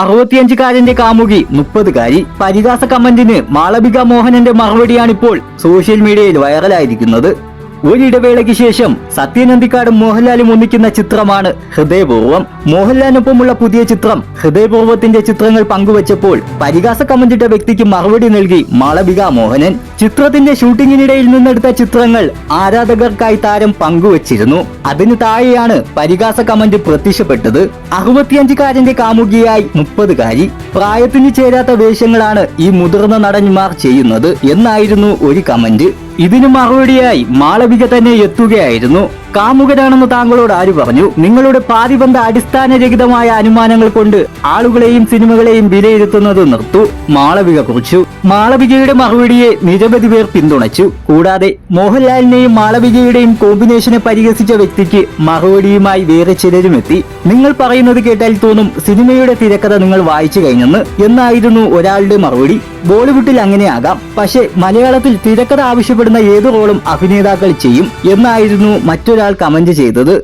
അറുപത്തിയഞ്ചുകാരന്റെ കാമുകി മുപ്പതുകാരി പരിഹാസ കമന്റിന് മാളവിക മോഹനന്റെ മറുപടിയാണിപ്പോൾ സോഷ്യൽ മീഡിയയിൽ വൈറലായിരിക്കുന്നത്. ഒരിടവേളയ്ക്ക് ശേഷം സത്യനന്ദിക്കാടും മോഹൻലാലും ഒന്നിക്കുന്ന ചിത്രമാണ് ഹൃദയപൂർവം. മോഹൻലാലിനൊപ്പമുള്ള പുതിയ ചിത്രം ഹൃദയപൂർവത്തിന്റെ ചിത്രങ്ങൾ പങ്കുവച്ചപ്പോൾ പരിഹാസ കമന്റിട്ട വ്യക്തിക്ക് മറുപടി നൽകി മാളവിക മോഹനൻ. ചിത്രത്തിന്റെ ഷൂട്ടിങ്ങിനിടയിൽ നിന്നെടുത്ത ചിത്രങ്ങൾ ആരാധകർക്കായി താരം പങ്കുവച്ചിരുന്നു. അതിന് താഴെയാണ് പരിഹാസ കമന്റ് പ്രത്യക്ഷപ്പെട്ടത്. അറുപത്തിയഞ്ചുകാരന്റെ കാമുകിയായി മുപ്പതുകാരി. പ്രായത്തിന് ചേരാത്ത വേഷങ്ങളാണ് ഈ മുതിർന്ന നടന്മാർ ചെയ്യുന്നത് എന്നായിരുന്നു ഒരു കമന്റ്. ഇതിന് മറുപടിയായി മാളവിക തന്നെ എത്തുകയായിരുന്നു കാമുകനാണെന്ന് താങ്കളോട് ആര് പറഞ്ഞു? നിങ്ങളുടെ പാതിബന്ധ അടിസ്ഥാനരഹിതമായ അനുമാനങ്ങൾ കൊണ്ട് ആളുകളെയും സിനിമകളെയും വിലയിരുത്തുന്നത് നിർത്തു. മാളവിക കുറിച്ചു. മാളവികയുടെ മറുപടിയെ നിരവധി പേർ പിന്തുണച്ചു. കൂടാതെ മോഹൻലാലിനെയും മാളവികയുടെയും കോമ്പിനേഷനെ പരിഹസിച്ച വ്യക്തിക്ക് മറുപടിയുമായി വേറെ ചിലരും എത്തി. നിങ്ങൾ പറയുന്നത് കേട്ടാൽ തോന്നും സിനിമയുടെ തിരക്കഥ നിങ്ങൾ വായിച്ചു കഴിഞ്ഞെന്ന്. എന്നായിരുന്നു ഒരാളുടെ മറുപടി. ബോളിവുഡിൽ അങ്ങനെയാകാം പക്ഷേ മലയാളത്തിൽ തിരക്കഥ ആവശ്യപ്പെടുന്ന ഏത് റോളും അഭിനേതാക്കൾ ചെയ്യും. എന്നായിരുന്നു മറ്റൊരാൾ കമന്റ് ചെയ്തത്